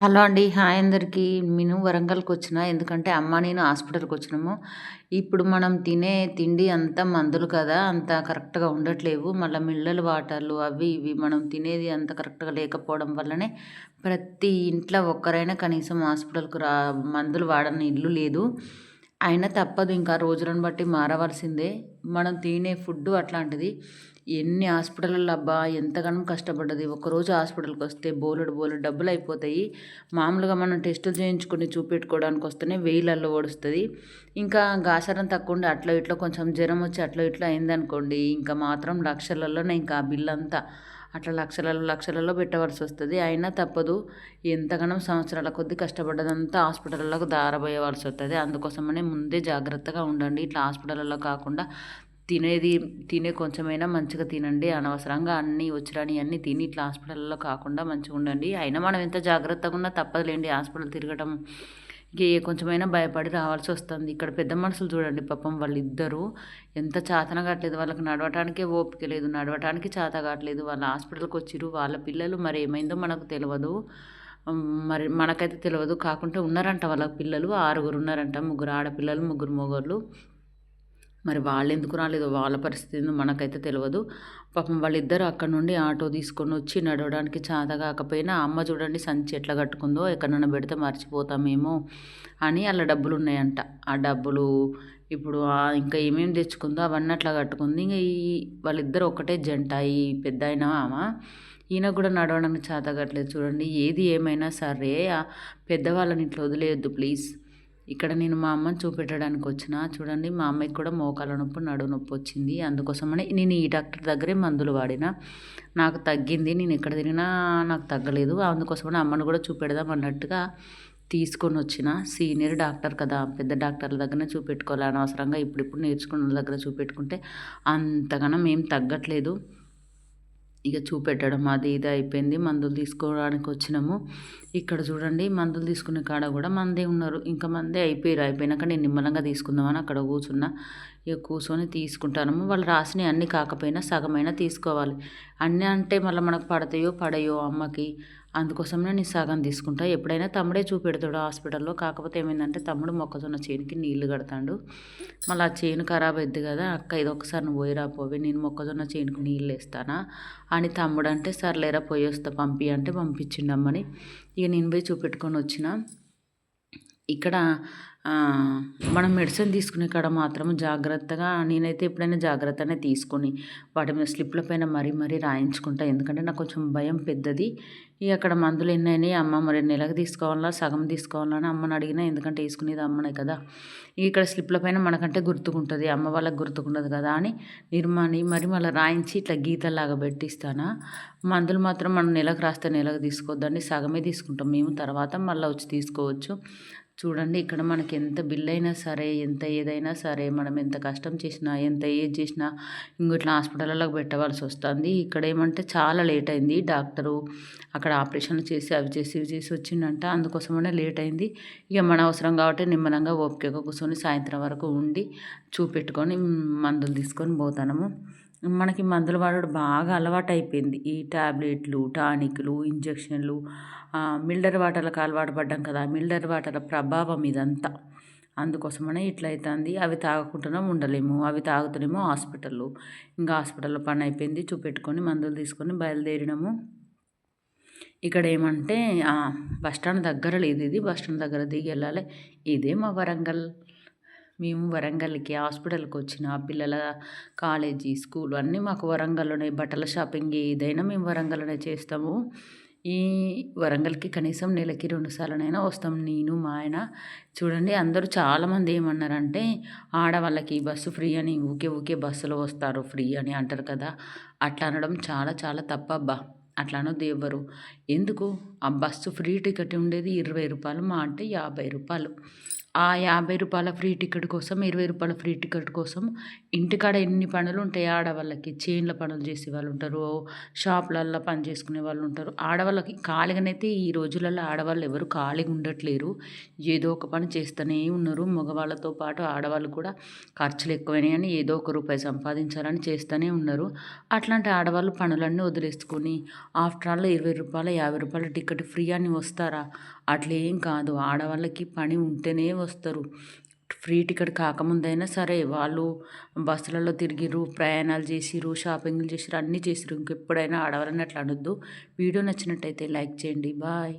Hello అండి. Hi అందరికీ. నేను వరంగల్‌కొచ్చిన. ఎందుకంటే అమ్మ, నేను హాస్పిటల్కి వచ్చినాము ఇప్పుడు మనం తినే తిండి అంతా మందులు కదా! అంత కరెక్ట్‌గా ఉండట్లేవు. మళ్ళీ మిల్లలు వాటర్లు అవి ఇవి మనం తినేది అంత కరెక్ట్‌గా లేకపోవడం వల్లనే ప్రతి ఇంట్లో ఒక్కరైనా కనీసం హాస్పిటల్కి రా మందులు వాడని ఇల్లు లేదు. అయినా తప్పదు ఇంకా రోజులను బట్టి మారవలసిందే. మనం తినే ఫుడ్డు అట్లాంటిది. ఎన్ని హాస్పిటల్‌లో అబ్బా! ఎంతగానో కష్టపడ్డది. ఒకరోజు హాస్పిటల్కి వస్తే బోలెడు బోలెడు డబ్బులయిపోతాయి. మామూలుగా మనం టెస్టులు చేయించుకొని చూపెట్టుకోవడానికి వస్తేనే వెయ్యిలల్లో ఓడుస్తుంది ఇంకా గాసారం తక్కువుండి అట్లా ఇట్లా కొంచెం జ్వరం వచ్చి అట్లా ఇట్లా అయిందనుకోండి ఇంకా మాత్రం లక్షలలోనే ఇంకా ఆ బిల్లంతా. అట్లా లక్షలలో లక్షలలో పెట్టవలసి వస్తుంది అయినా తప్పదు. ఎంతగానో సంవత్సరాల కొద్దీ కష్టపడ్డదంతా హాస్పిటల్‌లకు వస్తుంది అందుకోసమనే ముందే జాగ్రత్తగా ఉండండి. ఇట్లా హాస్పిటల్లో కాకుండా తినేది తినే కొంచెమైనా మంచిగా తినండి. అనవసరంగా అన్నీ వచ్చిరానియన్నీ తిని ఇట్లా హాస్పిటల్‌లో కాకుండా మంచిగా ఉండండి అయినా మనం ఎంత జాగ్రత్తగా ఉన్నా తప్పదులేండి హాస్పిటల్ తిరగటం. ఏ కొంచెమైనా భయపడి రావాల్సి వస్తుంది ఇక్కడ పెద్ద మనుషులు చూడండి పాపం వాళ్ళిద్దరూ ఎంత చాతన కావట్లేదు. వాళ్ళకి నడవటానికే ఓపిక లేదు. నడవటానికి చేత కావట్లేదు. వాళ్ళ హాస్పిటల్కి వచ్చిరు వాళ్ళ పిల్లలు మరి ఏమైందో మనకు తెలియదు మరి మనకైతే తెలియదు కాకుంటే ఉన్నారంట వాళ్ళ పిల్లలు. ఆరుగురు ఉన్నారంట. ముగ్గురు ఆడపిల్లలు, ముగ్గురు మొగోళ్ళు. మరి వాళ్ళు ఎందుకు రాలేదో వాళ్ళ పరిస్థితి ఏందో మనకైతే తెలియదు పాపం వాళ్ళిద్దరు అక్కడి నుండి ఆటో తీసుకొని వచ్చి నడవడానికి చాత కాకపోయినా అమ్మ చూడండి సంచి ఎట్లా కట్టుకుందో ఎక్కడన్నా పెడితే మర్చిపోతామేమో అని అలా డబ్బులున్నాయంట. ఆ డబ్బులు ఇప్పుడు ఇంకా ఏమేమి తెచ్చుకుందో అవన్నీ అట్లా కట్టుకుంది. ఇంక ఈ వాళ్ళిద్దరు ఒకటే జంట. ఈ పెద్దాయన ఆమె. ఈయన కూడా నడవడానికి చేతగట్లేదు చూడండి. ఏది ఏమైనా సరే పెద్దవాళ్ళని ఇట్లా వదిలేయద్దు ప్లీజ్. ఇక్కడ నేను మా అమ్మని చూపెట్టడానికి వచ్చిన. చూడండి మా అమ్మకి కూడా మోకాళ్ళ నొప్పి, నడు నొప్పి వచ్చింది. అందుకోసమని నేను ఈ డాక్టర్ దగ్గరే మందులు వాడిన. నాకు తగ్గింది. నేను ఎక్కడ తిరిగినా నాకు తగ్గలేదు. అందుకోసమని అమ్మని కూడా చూపెడదాం అన్నట్టుగా తీసుకొని వచ్చిన. సీనియర్ డాక్టర్ కదా! పెద్ద డాక్టర్ల దగ్గరనే చూపెట్టుకోవాలి. అనవసరంగా ఇప్పుడిప్పుడు నేర్చుకున్న దగ్గర చూపెట్టుకుంటే అంతగానం ఏం తగ్గట్లేదు. ఇక చూపెట్టడం అది ఇది అయిపోయింది. మందులు తీసుకోవడానికి వచ్చినాము. ఇక్కడ చూడండి మందులు తీసుకునే కాడ కూడా మందే ఉన్నారు. ఇంకా మందే అయిపోయారు. అయిపోయినాక నేను నిమ్మలంగా తీసుకుందామని అక్కడ కూర్చున్నా. ఇక కూర్చొని తీసుకుంటాము. వాళ్ళు రాసినవి అన్నీ కాకపోయినా సగమైనా తీసుకోవాలి. అన్నీ అంటే మళ్ళీ మనకు పడతాయో పడయో అమ్మకి. అందుకోసమే నేను సగం తీసుకుంటా. ఎప్పుడైనా తమ్ముడే చూపెడతాడు హాస్పిటల్‌లో. కాకపోతే ఏమైందంటే తమ్ముడు మొక్కజొన్న చేనుకి నీళ్ళు కడతాడు మళ్ళీ ఆ చేను ఖరాబ్ అయింది కదా! అక్క ఇదొక్కసారి నువ్వు పోయి పోవి నేను మొక్కజొన్న చేనుకి నీళ్ళు వేస్తానా అని తమ్ముడు అంటే సర్లేరా పోయి వస్తా పంపి అంటే పంపించిండమ్మని ఇక నేను పోయి చూపెట్టుకొని వచ్చిన. ఇక్కడ మనం మెడిసిన్ తీసుకునే కాడ మాత్రం జాగ్రత్తగా నేనైతే ఎప్పుడైనా జాగ్రత్తనే తీసుకొని వాటి మీద స్లిప్ల పైన మరీ మరీ రాయించుకుంటా. ఎందుకంటే నాకు కొంచెం భయం పెద్దది. ఇక అక్కడ మందులు ఎన్ని అయినాయి అమ్మ మరి నెలకు తీసుకోవాలా సగం తీసుకోవాలా అని అమ్మని అడిగినా ఎందుకంటే వేసుకునేది అమ్మనే కదా! ఇక్కడ స్లిప్ల పైన మనకంటే గుర్తుకుంటుంది. అమ్మ వాళ్ళకి గుర్తుకుండదు కదా అని నిర్మాణి మరి మళ్ళీ రాయించి ఇట్లా గీతలాగా పెట్టిస్తానా. మందులు మాత్రం మనం నెలకు రాస్తే నెలకు తీసుకోవద్దండి. సగమే తీసుకుంటాం మేము. తర్వాత మళ్ళీ వచ్చి తీసుకోవచ్చు. చూడండి ఇక్కడ మనకి ఎంత బిల్ అయినా సరే ఎంత ఏదైనా సరే మనం ఎంత కష్టం చేసినా ఎంత ఏది చేసినా ఇంకొట్లా హాస్పిటల్లో పెట్టవలసి వస్తుంది. ఇక్కడ ఏమంటే చాలా లేట్ అయింది. డాక్టరు అక్కడ ఆపరేషన్ చేసి అవి చేసి ఇవి చేసి వచ్చిండంట. అందుకోసమనే లేట్ అయింది. ఇక మన అవసరం కాబట్టి నిమ్మలంగా ఓపికగా కూర్చొని సాయంత్రం వరకు ఉండి చూపెట్టుకొని మందులు తీసుకొని పోతాము. మనకి మందులు వాడడం బాగా అలవాటు అయిపోయింది. ఈ టాబ్లెట్లు, టానిక్‌లు, ఇంజెక్షన్‌లు మిల్డర్ వాటర్‌లకు అలవాటు పడ్డాం కదా! మిల్డర్ వాటర్‌ల ప్రభావం ఇదంతా. అందుకోసమనే ఇట్లా అవుతుంది అవి తాగకుండానే ఉండలేము. అవి తాగుతూనేమో హాస్పిటల్లో ఇంకా హాస్పిటల్‌లో పని అయిపోయింది. చూపెట్టుకొని మందులు తీసుకొని బయలుదేరినాము. ఇక్కడ ఏమంటే బస్ స్టాండ్ దగ్గర లేదు ఇది. బస్ స్టాండ్ దగ్గర దిగి వెళ్ళాలి. ఇదే మా వరంగల్. మేము వరంగల్‌కి హాస్పిటల్‌కి వచ్చిన పిల్లల కాలేజీ, స్కూలు అన్నీ మాకు వరంగల్‌లోనే. బట్టల షాపింగ్ ఏదైనా మేము వరంగల్‌లోనే చేస్తాము. ఈ వరంగల్‌కి కనీసం నెలకి రెండుసార్లునైనా వస్తాం నేను, మా ఆయన. చూడండి అందరూ చాలామంది ఏమన్నారంటే ఆడవాళ్ళకి బస్సు ఫ్రీ అని ఊకే ఊకే బస్సులో వస్తారు ఫ్రీ అని అంటారు కదా! అట్లా అనడం చాలా చాలా తప్పబ్బా! అట్లానో దేవ్వరు ఎందుకు ఆ బస్సు ఫ్రీ టికెట్ ఉండేది ఇరవై రూపాయలు మా అంటే యాభై రూపాయలు ఆ యాభై రూపాయల ఫ్రీ టికెట్ కోసం ఇరవై రూపాయల ఫ్రీ టికెట్ కోసం ఇంటికాడ ఎన్ని పనులు ఉంటాయి ఆడవాళ్ళకి చేన్ల పనులు చేసే వాళ్ళు ఉంటారు షాపులల్లో పని చేసుకునే వాళ్ళు ఉంటారు. ఆడవాళ్ళకి ఖాళీగానైతే ఈ రోజులలో ఆడవాళ్ళు ఎవరు ఖాళీగా ఉండట్లేరు. ఏదో ఒక పని చేస్తూనే ఉన్నారు. మగవాళ్ళతో పాటు ఆడవాళ్ళు కూడా ఖర్చులు ఎక్కువైనాయని ఏదో ఒక రూపాయి సంపాదించాలని చేస్తూనే ఉన్నారు. అట్లాంటి ఆడవాళ్ళు పనులన్నీ వదిలేసుకొని ఆఫ్టర్ ఆల్ ఇరవై రూపాయల యాభై రూపాయల టికెట్ ఫ్రీ అని వస్తారా? అట్లేం కాదు. ఆడవాళ్ళకి పని ఉంటేనే వస్తారు. ఫ్రీ టికెట్ కాకముందైనా సరే వాళ్ళు బస్సులలో తిరిగిర్రు ప్రయాణాలు చేసిర్రు షాపింగ్లు చేసిర్రు అన్నీ చేసిర్రు. ఇంకెప్పుడైనా ఆడవాళ్ళని అట్లా అనొద్దు. వీడియో నచ్చినట్టయితే లైక్ చేయండి. బాయ్.